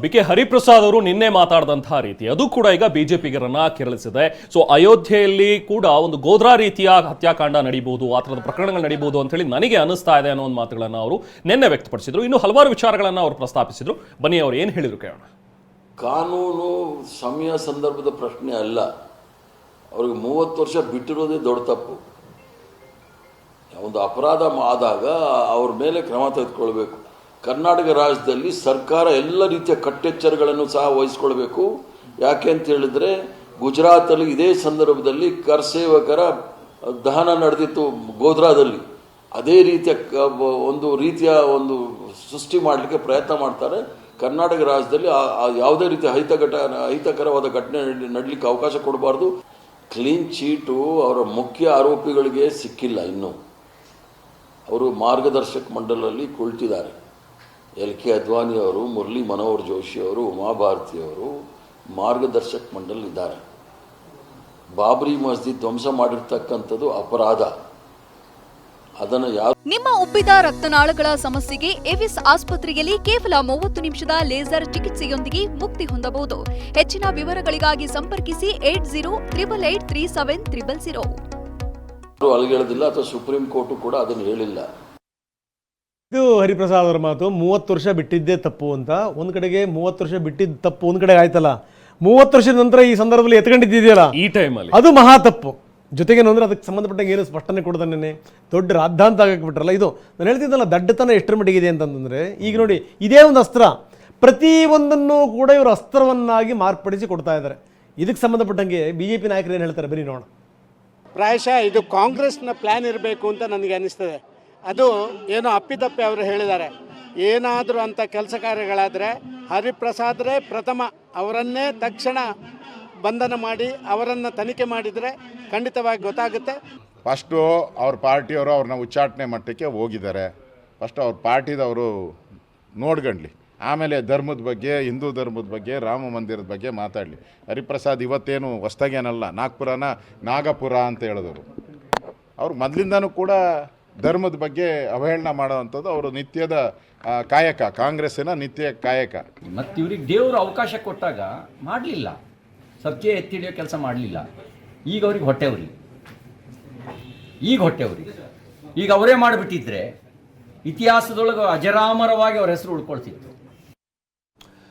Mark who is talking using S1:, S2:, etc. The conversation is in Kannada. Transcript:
S1: ಬಿ ಕೆ ಹರಿಪ್ರಸಾದ್ ಅವರು ನಿನ್ನೆ ಮಾತಾಡಿದಂತಹ ರೀತಿ. ಅದು ಕೂಡ ಈಗ ಬಿಜೆಪಿಗರನ್ನ ಕೆರಳಿಸಿದೆ. ಸೊ ಅಯೋಧ್ಯೆಯಲ್ಲಿ ಕೂಡ ಒಂದು ಗೋಧ್ರಾ ರೀತಿಯ ಹತ್ಯಾಕಾಂಡ ನಡೀಬಹುದು ಆ ಥರದ ಪ್ರಕರಣಗಳು ನಡೀಬಹುದು ಅಂತ ಹೇಳಿ ನನಗೆ ಅನಿಸ್ತಾ ಇದೆ ಅನ್ನೋ ಒಂದು ಮಾತುಗಳನ್ನು ಅವರು ನಿನ್ನೆ ವ್ಯಕ್ತಪಡಿಸಿದ್ರು. ಇನ್ನು ಹಲವಾರು ವಿಚಾರಗಳನ್ನು ಅವರು ಪ್ರಸ್ತಾಪಿಸಿದ್ರು. ಬನ್ನಿ ಅವರು ಏನು ಹೇಳಿದ್ರು ಕೇಳೋಣ.
S2: ಕಾನೂನು ಸಮಯ ಸಂದರ್ಭದ ಪ್ರಶ್ನೆ ಅಲ್ಲ. ಅವ್ರಿಗೆ ಮೂವತ್ತು ವರ್ಷ ಬಿಟ್ಟಿರೋದೇ ದೊಡ್ಡ ತಪ್ಪು. ಒಂದು ಅಪರಾಧ ಆದಾಗ ಅವ್ರ ಮೇಲೆ ಕ್ರಮ ತೆಗೆದುಕೊಳ್ಬೇಕು. ಕರ್ನಾಟಕ ರಾಜ್ಯದಲ್ಲಿ ಸರ್ಕಾರ ಎಲ್ಲ ರೀತಿಯ ಕಟ್ಟೆಚ್ಚರಗಳನ್ನು ಸಹ ವಹಿಸ್ಕೊಳ್ಬೇಕು. ಯಾಕೆ ಅಂತ ಹೇಳಿದ್ರೆ, ಗುಜರಾತಲ್ಲಿ ಇದೇ ಸಂದರ್ಭದಲ್ಲಿ ಕರ್ಸೇವಕರ ದಹನ ನಡೆದಿತ್ತು ಗೋಧ್ರಾದಲ್ಲಿ. ಅದೇ ರೀತಿಯ ಒಂದು ರೀತಿಯ ಒಂದು ಸೃಷ್ಟಿ ಮಾಡಲಿಕ್ಕೆ ಪ್ರಯತ್ನ ಮಾಡ್ತಾರೆ. ಕರ್ನಾಟಕ ರಾಜ್ಯದಲ್ಲಿ ಯಾವುದೇ ರೀತಿಯ ಅಹಿತ ಘಟ ಅಹಿತಕರವಾದ ಘಟನೆ ನಡ್- ನಡಲಿಕ್ಕೆ ಅವಕಾಶ ಕೊಡಬಾರ್ದು. ಕ್ಲೀನ್ ಚೀಟು ಅವರ ಮುಖ್ಯ ಆರೋಪಿಗಳಿಗೆ ಸಿಕ್ಕಿಲ್ಲ ಇನ್ನೂ. ಅವರು ಮಾರ್ಗದರ್ಶಕ ಮಂಡಲಲ್ಲಿ ಕುಳಿತಿದ್ದಾರೆ. ಎಲ್ ಕೆ ಅದ್ವಾನಿ ಅವರು ಮುರಳಿ ಮನೋಹರ್ ಜೋಶಿ ಅವರು ಉಮಾಭಾರತಿ ಅವರು ಮಾರ್ಗದರ್ಶಕ ಮಂಡಲ್ ಇದ್ದಾರೆ ಬಾಬ್ರಿ ಮಸ್ಜಿದ್ ಧ್ವಂಸ ಮಾಡಿರ್ತಕ್ಕಂಥದ್ದು ಅಪರಾಧ. ಅದನ್ನು
S3: ನಿಮ್ಮ ಉಬ್ಬಿದ ರಕ್ತನಾಳಗಳ ಸಮಸ್ಯೆಗೆ ಎವಿಸ್ ಆಸ್ಪತ್ರೆಯಲ್ಲಿ ಕೇವಲ ಮೂವತ್ತು ನಿಮಿಷದ ಲೇಸರ್ ಚಿಕಿತ್ಸೆಯೊಂದಿಗೆ ಮುಕ್ತಿ ಹೊಂದಬಹುದು. ಹೆಚ್ಚಿನ ವಿವರಗಳಿಗಾಗಿ ಸಂಪರ್ಕಿಸಿ eight zero triple eight three seven triple zero.
S2: ಯಾರು ಅಲಗೇಳದಿಲ್ಲ ಅಥವಾ ಸುಪ್ರೀಂ ಕೋರ್ಟು ಕೂಡ ಅದನ್ನು ಹೇಳಿಲ್ಲ.
S4: ಇದು ಹರಿಪ್ರಸಾದ್ ಅವರ ಮಾತು. ಮೂವತ್ತು ವರ್ಷ ಬಿಟ್ಟಿದ್ದೇ ತಪ್ಪು ಅಂತ. ಒಂದು ಕಡೆಗೆ ಮೂವತ್ತು ವರ್ಷ ಬಿಟ್ಟಿದ್ದ ತಪ್ಪು ಒಂದು ಕಡೆ ಆಯ್ತಲ್ಲ? ಮೂವತ್ತು ವರ್ಷದ ನಂತರ ಈ ಸಂದರ್ಭದಲ್ಲಿ ಎತ್ಕೊಂಡಿದ್ದಿದೆಯಲ್ಲ
S1: ಈ ಟೈಮಲ್ಲಿ.
S4: ಅದು ಮಹಾ ತಪ್ಪು. ಜೊತೆಗೆ ಅಂದ್ರೆ ಅದಕ್ಕೆ ಸಂಬಂಧಪಟ್ಟಂಗೆ ಏನು ಸ್ಪಷ್ಟನೆ ಕೊಡ್ತಾನೆ ದೊಡ್ಡ ರಾದ್ದಾಂತ ಆಗಕ್ಕೆ ಬಿಟ್ರಲ್ಲ ಇದು. ನಾನು ಹೇಳ್ತಿದ್ದಲ್ಲ ದಡ್ಡತನ ಎಷ್ಟರ ಇದೆ ಅಂತಂದ್ರೆ ಈಗ ನೋಡಿ ಇದೇ ಒಂದು ಅಸ್ತ್ರ. ಪ್ರತಿ ಒಂದನ್ನು ಕೂಡ ಇವರು ಅಸ್ತ್ರವನ್ನಾಗಿ ಮಾರ್ಪಡಿಸಿ ಕೊಡ್ತಾ ಇದ್ದಾರೆ. ಇದಕ್ಕೆ ಸಂಬಂಧಪಟ್ಟಂಗೆ ಬಿ ಜೆ ಪಿ ನಾಯಕರು ಏನು ಹೇಳ್ತಾರೆ? ಬರೀ ನೋಡೋಣ.
S5: ಪ್ರಾಯಶಃ ಇದು ಕಾಂಗ್ರೆಸ್ನ ಪ್ಲ್ಯಾನ್ ಇರಬೇಕು ಅಂತ ನನಗೆ ಅನಿಸ್ತದೆ. ಅದು ಏನು ಅಪ್ಪಿತಪ್ಪಿ ಅವರು ಹೇಳಿದ್ದಾರೆ. ಏನಾದರೂ ಅಂಥ ಕೆಲಸ ಕಾರ್ಯಗಳಾದರೆ ಹರಿಪ್ರಸಾದ್ರೇ ಪ್ರಥಮ ಅವರನ್ನೇ ತಕ್ಷಣ ಬಂಧನ ಮಾಡಿ ಅವರನ್ನು ತನಿಖೆ ಮಾಡಿದರೆ ಖಂಡಿತವಾಗಿ ಗೊತ್ತಾಗುತ್ತೆ.
S6: ಫಸ್ಟು ಅವ್ರ ಪಾರ್ಟಿಯವರು ಅವ್ರನ್ನ ಉಚ್ಚಾಟನೆ ಮಟ್ಟಕ್ಕೆ ಹೋಗಿದ್ದಾರೆ. ಫಸ್ಟ್ ಅವ್ರ ಪಾರ್ಟಿದವರು ನೋಡ್ಗಂಡ್ಲಿ ಆಮೇಲೆ ಧರ್ಮದ ಬಗ್ಗೆ, ಹಿಂದೂ ಧರ್ಮದ ಬಗ್ಗೆ, ರಾಮ ಮಂದಿರದ ಬಗ್ಗೆ ಮಾತಾಡಲಿ. ಹರಿಪ್ರಸಾದ್ ಇವತ್ತೇನು ಹೊಸ್ದಾಗೇನಲ್ಲ, ನಾಗ್ಪುರನ ನಾಗಪುರ ಅಂತ ಹೇಳಿದವರು. ಅವ್ರು ಮೊದಲಿಂದನೂ ಕೂಡ ಧರ್ಮದ ಬಗ್ಗೆ ಅವಹೇಳನ ಮಾಡುವಂಥದ್ದು ಅವರು ನಿತ್ಯದ ಕಾಯಕ, ಕಾಂಗ್ರೆಸ್ಸಿನ ನಿತ್ಯ ಕಾಯಕ.
S7: ಮತ್ತು ಇವ್ರಿಗೆ ದೇವರು ಅವಕಾಶ ಕೊಟ್ಟಾಗ ಮಾಡಲಿಲ್ಲ. ಸತ್ಯ ಎತ್ತಿಡಿಯೋ ಕೆಲಸ ಮಾಡಲಿಲ್ಲ. ಈಗ ಅವ್ರಿಗೆ ಹೊಟ್ಟೆವ್ರಿ. ಈಗ ಹೊಟ್ಟೆವ್ರಿ. ಈಗ ಅವರೇ ಮಾಡಿಬಿಟ್ಟಿದ್ರೆ ಇತಿಹಾಸದೊಳಗೆ ಅಜರಾಮರವಾಗಿ ಅವ್ರ ಹೆಸರು ಉಳ್ಕೊಳ್ತಿತ್ತು.